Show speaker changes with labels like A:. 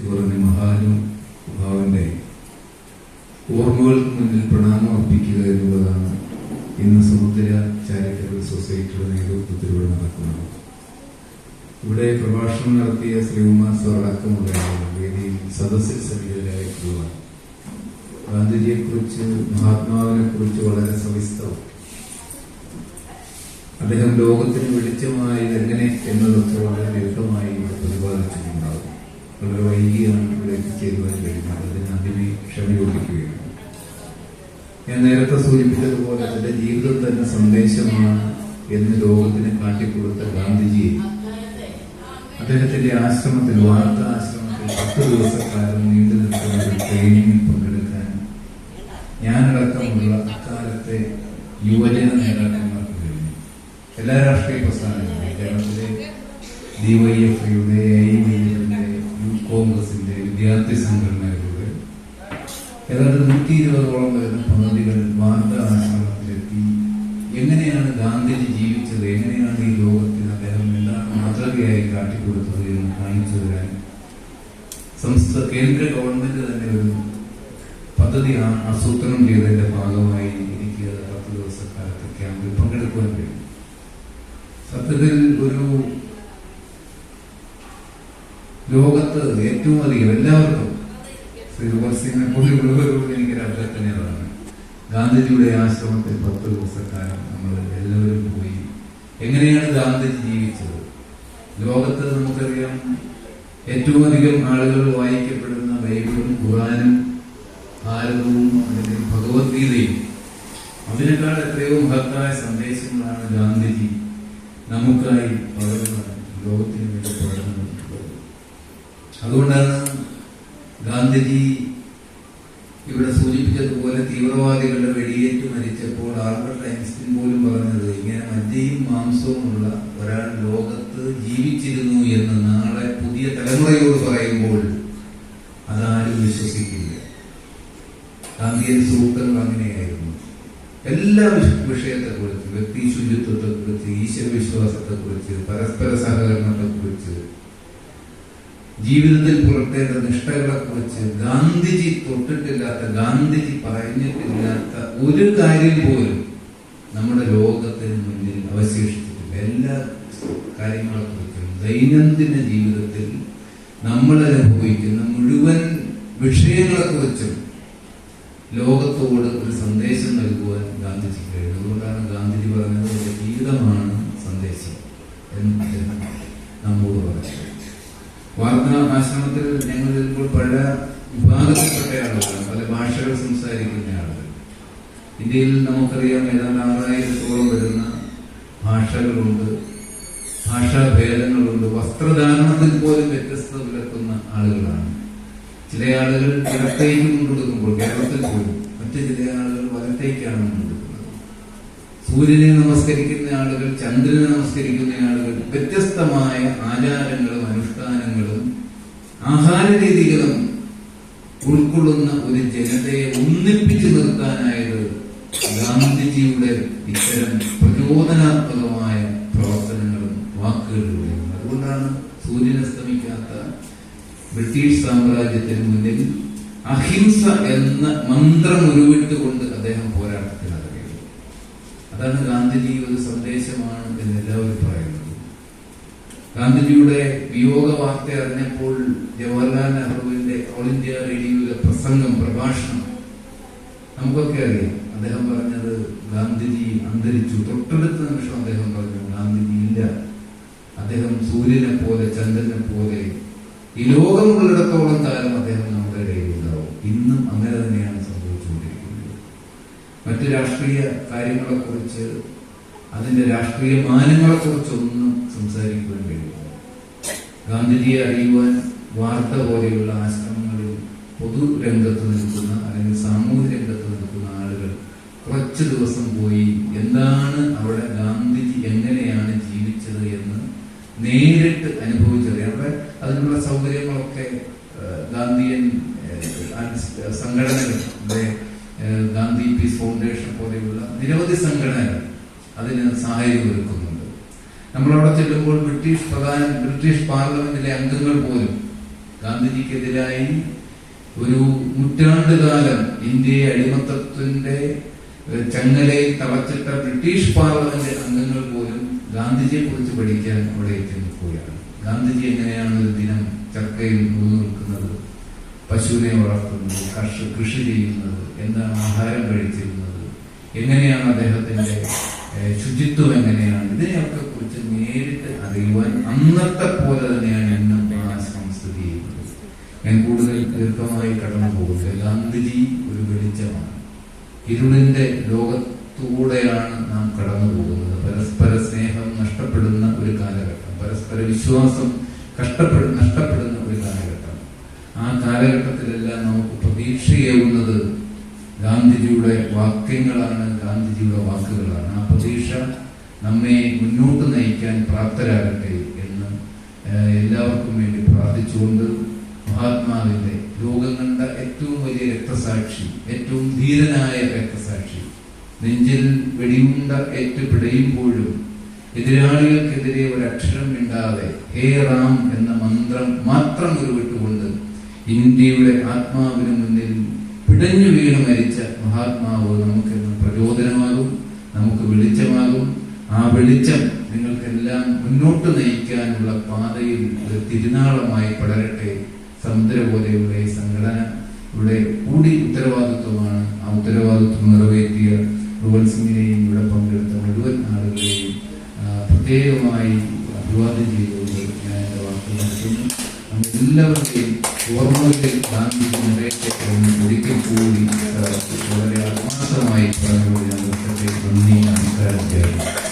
A: പറഞ്ഞ മഹാനുഭാവന്റെ ഓർമ്മകൾക്ക് മുന്നിൽ പ്രണാമം അർപ്പിക്കുക എന്നുള്ളതാണ് ഇന്ന് സമുദ്ര ചാരിറ്റബിൾ സൊസൈറ്റിയുടെ നേതൃത്വത്തിലൂടെ നടക്കുന്നത്. ഇവിടെ പ്രഭാഷണം നടത്തിയ ശ്രീകുമാർ ആളുകൾ വേദിയിൽ സദസ്സിൽ ഗാന്ധിജിയെക്കുറിച്ച് മഹാത്മാവിനെ കുറിച്ച് വളരെ സവിസ്തരം അദ്ദേഹം ലോകത്തിന് വെളിച്ചമായത് എങ്ങനെ എന്നതൊക്കെ വളരെ പ്രതിപാദിച്ചിട്ടുണ്ടാകും വളരെ വൈകിയാണ് ഇവിടെ എത്തിച്ചേരുവാൻ കഴിയുന്നത് അതിന് അതിനെ ക്ഷമ ചോദിക്കുകയാണ്. ഞാൻ നേരത്തെ സൂചിപ്പിച്ചതുപോലെ അതിന്റെ ജീവിതം തന്നെ സന്ദേശമാണ് എന്ന് ലോകത്തിന് കാട്ടിക്കൊടുത്ത ഗാന്ധിജിയെ അദ്ദേഹത്തിന്റെ ആശ്രമത്തിൽ വാർത്താ ആശ്രമത്തിൽ പത്ത് ദിവസക്കാലം നീണ്ടു നിൽക്കുന്ന ഒരു ട്രെയിനിങ്ങിൽ പങ്കെടുക്കാൻ ഞാനടക്കമുള്ള അക്കാലത്തെ യുവജന നേതാക്കന്മാർക്ക് കഴിഞ്ഞു. എല്ലാ രാഷ്ട്രീയ പ്രസ്ഥാനങ്ങളും കേരളത്തിലെ ഡിവൈഎഫ്ഐയുടെ ഐ യുടെ യൂത്ത് കോൺഗ്രസിന്റെ വിദ്യാർത്ഥി സംഘടനകളുടെ ഏതാണ്ട് നൂറ്റി ഇരുപതോളം വരുന്ന പദ്ധതികൾ വാർത്താ ആശ്രമത്തിലെത്തി എങ്ങനെയാണ് ഗാന്ധിജി ജീവിച്ചത്? എങ്ങനെയാണ് ഈ ലോകത്തിന് അദ്ദേഹം എന്താണ് മാതൃകയായി കാട്ടിക്കൊടുത്തത് എന്ന് കാണിച്ചു തരാൻ സംസ്ഥാന കേന്ദ്ര ഗവൺമെന്റ് തന്നെ ഒരു പദ്ധതി ആസൂത്രണം ചെയ്തതിന്റെ ഭാഗമായി എനിക്ക് പത്ത് ദിവസക്കാലത്ത് ക്യാമ്പിൽ പങ്കെടുക്കുവാൻ കഴിയും സത്യത്തിൽ ഒരു ലോകത്ത് ഏറ്റവും അധികം എല്ലാവർക്കും ശ്രീ പോലെ പോലെയുള്ളവരോട് എനിക്കൊരു അഭ്യർത്ഥനയാണ്. ഗാന്ധിജിയുടെ ആശ്രമത്തിൽ പത്ത് ദിവസക്കാലം നമ്മൾ എല്ലാവരും പോയി. എങ്ങനെയാണ് ഗാന്ധിജി ജീവിച്ചത്? ലോകത്ത് നമുക്കറിയാം ഏറ്റവും അധികം ആളുകൾ വായിക്കപ്പെടുന്ന ബൈബിളും ഖുറാനും ഭാരതവും അല്ലെങ്കിൽ ഭഗവത്ഗീതയും. അതിനേക്കാൾ എത്രയോ മഹത്തായ സന്ദേശങ്ങളാണ് ഗാന്ധിജി നമുക്കായി പകർന്നത്. ലോകത്തിന് അതുകൊണ്ടാണ് ഗാന്ധിജി ഇവിടെ സൂചിപ്പിച്ചതുപോലെ തീവ്രവാദികളുടെ വെടിയേറ്റ് മരിച്ചപ്പോൾ ആൽബർട്ട് ഐൻസ്റ്റീൻ പോലും പറഞ്ഞത് ഇങ്ങനെ മജ്ജയും മാംസവുമുള്ള ഒരാൾ ലോകത്ത് ജീവിച്ചിരുന്നു എന്ന് നാളെ പുതിയ തലമുറയോട് പറയുമ്പോൾ അതാരും വിശ്വസിക്കില്ല. ഗാന്ധിയൻ സുഹൃത്തുക്കൾ അങ്ങനെയായിരുന്നു. എല്ലാ വിഷ- വിഷയത്തെക്കുറിച്ച് വ്യക്തി ശുചിത്വത്തെക്കുറിച്ച് ഈശ്വര വിശ്വാസത്തെക്കുറിച്ച് പരസ്പര സഹകരണത്തെക്കുറിച്ച് ജീവിതത്തിൽ പുലർത്തേണ്ട നിഷ്ഠകളെ കുറിച്ച് ഗാന്ധിജി തൊട്ടിട്ടില്ലാത്ത ഗാന്ധിജി പറഞ്ഞിട്ടില്ലാത്ത ഒരു കാര്യം പോലും നമ്മുടെ ലോകത്തിന് മുന്നിൽ അവശേഷിച്ചിട്ടില്ല. എല്ലാ കാര്യങ്ങളെ കുറിച്ചും ദൈനംദിന ജീവിതത്തിൽ നമ്മൾ അനുഭവിക്കുന്ന മുഴുവൻ വിഷയങ്ങളെ കുറിച്ചും ലോകത്തോട് ഒരു സന്ദേശം നൽകുവാൻ ഗാന്ധിജി കഴിഞ്ഞു അതുകൊണ്ടാണ് ഗാന്ധിജി പറഞ്ഞത്. ജീവിതമാണ് സന്ദേശം എന്ന് നമ്മോട് പറഞ്ഞത് വാർത്താ ആശ്രമത്തിൽ ഞങ്ങൾ ഇപ്പോൾ പല വിഭാഗത്തിൽപ്പെട്ട ആളുകളാണ് പല ഭാഷകൾ സംസാരിക്കുന്ന ആളുകൾ. ഇന്ത്യയിൽ നമുക്കറിയാം ഏതാണ്ട് ആറായിരത്തോളം വരുന്ന ഭാഷകളുണ്ട് ഭാഷാഭേദങ്ങളുണ്ട്. വസ്ത്രധാരണത്തിൽ പോലും വ്യത്യസ്തത പുലർത്തുന്ന ആളുകളാണ്. ചില ആളുകൾ ഇടത്തേക്ക് കൊണ്ടുകൊടുക്കുമ്പോൾ കേരളത്തിൽ പോലും മറ്റു ചില ആളുകൾ വലത്തേക്കാണ് സൂര്യനെ നമസ്കരിക്കുന്ന ആളുകൾ ചന്ദ്രനെ നമസ്കരിക്കുന്ന ആളുകൾ വ്യത്യസ്തമായ ആചാരങ്ങളും അനുഷ്ഠാനങ്ങളും ആഹാര രീതികളും ഉൾക്കൊള്ളുന്ന ഒരു ജനതയെ ഒന്നിപ്പിച്ചു നിർത്താനായത് ഗാന്ധിജിയുടെ ഇത്തരം പ്രചോദനാത്മകമായ പ്രവർത്തനങ്ങളും വാക്കുകളിലൂടെയും അതുകൊണ്ടാണ് സൂര്യൻ അസ്തമിക്കാത്ത ബ്രിട്ടീഷ് സാമ്രാജ്യത്തിന് മുന്നിൽ അഹിംസ എന്ന മന്ത്രം ഉരുവിട്ടുകൊണ്ട് അദ്ദേഹം അതാണ് ഗാന്ധിജി ഒരു സന്ദേശമാണ് എന്ന് എല്ലാവരും പറയുന്നത് ഗാന്ധിജിയുടെ വിയോഗ വാർത്ത അറിഞ്ഞപ്പോൾ ജവഹർലാൽ നെഹ്റുവിന്റെ ഓൾ ഇന്ത്യ റേഡിയോയിലെ പ്രസംഗം പ്രഭാഷണം നമുക്കൊക്കെ അറിയാം. അദ്ദേഹം പറഞ്ഞത് ഗാന്ധിജി അന്തരിച്ചു. തൊട്ടടുത്ത നിമിഷം അദ്ദേഹം പറഞ്ഞു ഗാന്ധിജി ഇല്ല. അദ്ദേഹം സൂര്യനെ പോലെ ചന്ദ്രനെ പോലെ ഈ ലോകമുള്ളിടത്തോളം കാലം അദ്ദേഹം നമ്മുടെ ഇടയിൽ ഉണ്ടാവും ഇന്നും അങ്ങനെ തന്നെയാണ് സംഭവിച്ചുകൊണ്ടിരിക്കുന്നത് മറ്റ് രാഷ്ട്രീയ കാര്യങ്ങളെക്കുറിച്ച് അതിന്റെ രാഷ്ട്രീയ മാനങ്ങളെക്കുറിച്ചൊന്നും സംസാരിക്കുവാൻ കഴിയില്ല. ഗാന്ധിജിയെ അറിയുവാൻ വാർത്ത പോലെയുള്ള ആശ്രമങ്ങളിൽ പൊതുരംഗത്ത് നിൽക്കുന്ന അല്ലെങ്കിൽ സാമൂഹ്യ രംഗത്ത് നിൽക്കുന്ന ആളുകൾ കുറച്ച് ദിവസം പോയി എന്താണ് അവിടെ ഗാന്ധിജി എങ്ങനെയാണ് ജീവിച്ചത് എന്ന് നേരിട്ട് അനുഭവിച്ചറിയാം. അവിടെ അതിനുള്ള സൗകര്യങ്ങളൊക്കെ ഗാന്ധിയൻ സംഘടനകൾ ഗാന്ധി പീസ് ഫൗണ്ടേഷൻ പോലെയുള്ള നിരവധി സംഘടനകൾ അതിന് സഹായം ഒരുക്കുന്നുണ്ട്. നമ്മളവിടെ ചെല്ലുമ്പോൾ ബ്രിട്ടീഷ് പ്രധാന ബ്രിട്ടീഷ് പാർലമെന്റിലെ അംഗങ്ങൾ പോലും ഗാന്ധിജിക്കെതിരായി ഒരു നൂറ്റാണ്ടുകാലം ഇന്ത്യയെ അടിമത്തത്തിന്റെ ചങ്ങലയിൽ തളച്ചിട്ട ബ്രിട്ടീഷ് പാർലമെന്റ് അംഗങ്ങൾ പോലും ഗാന്ധിജിയെ കുറിച്ച് പഠിക്കാൻ അവിടെ എത്തി നിൽക്കുകയാണ് ഗാന്ധിജി എങ്ങനെയാണ് ഒരു ദിനം ചർക്കയിൽ നിൽക്കുന്നത് പശുവിനെ വളർത്തുന്നത് കർഷ കൃഷി ചെയ്യുന്നത് എന്താണ് ആഹാരം കഴിച്ചിരുന്നത് എങ്ങനെയാണ് അദ്ദേഹത്തിന്റെ ശുചിത്വം എങ്ങനെയാണ്? ഇതിനെയൊക്കെ കുറിച്ച് നേരിട്ട് അറിയുവാൻ അന്നത്തെ പോലെ തന്നെയാണ് ഇന്നും ആ സ്ഥിതി ചെയ്യുന്നത്. ഞാൻ കൂടുതൽ ദീർഘമായി കടന്നു പോകുന്നത് ഗാന്ധിജി ഒരു വെളിച്ചമാണ്. ഇരുളിന്റെ ലോകത്തൂടെയാണ് നാം കടന്നു പോകുന്നത്. പരസ്പര സ്നേഹം നഷ്ടപ്പെടുന്ന ഒരു കാലഘട്ടം പരസ്പര വിശ്വാസം കഷ്ടപ്പെടു നഷ്ടപ്പെടുന്ന ഒരു കാലഘട്ടം. ആ കാലഘട്ടത്തിലെല്ലാം നമുക്ക് പ്രതീക്ഷയേവുന്നത് ഗാന്ധിജിയുടെ വാക്യങ്ങളാണ് ഗാന്ധിജിയുടെ വാക്കുകളാണ്. ആ പ്രതീക്ഷ നമ്മെ മുന്നോട്ട് നയിക്കാൻ പ്രാപ്തരാകട്ടെ എന്ന് എല്ലാവർക്കും വേണ്ടി പ്രാർത്ഥിച്ചുകൊണ്ട് മഹാത്മാവിന്റെ ലോകം കണ്ട ഏറ്റവും വലിയ രക്തസാക്ഷി ഏറ്റവും ധീരനായ രക്തസാക്ഷി നെഞ്ചിൽ വെടിയുണ്ട ഏറ്റ് പിടയുമ്പോഴും എതിരാളികൾക്കെതിരെ ഒരു അക്ഷരം മിണ്ടാതെ ഹേ റാം എന്ന മന്ത്രം മാത്രം ഉരുവിട്ടുകൊണ്ട് ഇന്ത്യയുടെ ആത്മാവിന് മുന്നിൽ പിടഞ്ഞു വീണ് മരിച്ച മഹാത്മാവ് നമുക്ക് പ്രചോദനമാകും നമുക്ക് വെളിച്ചമാകും. ആ വെളിച്ചം നിങ്ങൾക്കെല്ലാം മുന്നോട്ട് നയിക്കാനുള്ള പാതയിൽ ഒരു തിരുനാളമായി പടരട്ടെ. സമുദ്ര പോലെയുള്ള സംഘടന ഇവിടെ കൂടി ഉത്തരവാദിത്വമാണ്. ആ ഉത്തരവാദിത്വം നിറവേറ്റിയ റുവൽ സിംഗിനെയും ഇവിടെ പങ്കെടുത്ത മുഴുവൻ ആളുകളെയും പ്രത്യേകമായി അഭിവാദ്യം ചെയ്തുകൊണ്ട് ഞാൻ എന്റെ വാക്കുകൾ നടത്തുന്നു എല്ലാവരുടെയും ഓർമ്മകളിൽ ഗാന്ധിജി എന്ന് ഒരിക്കൽ കൂടി വളരെ ആത്മാർത്ഥമായി പറഞ്ഞുകൊണ്ട് ഞാൻ നന്ദി നമസ്കാരം ചെയ്യുന്നു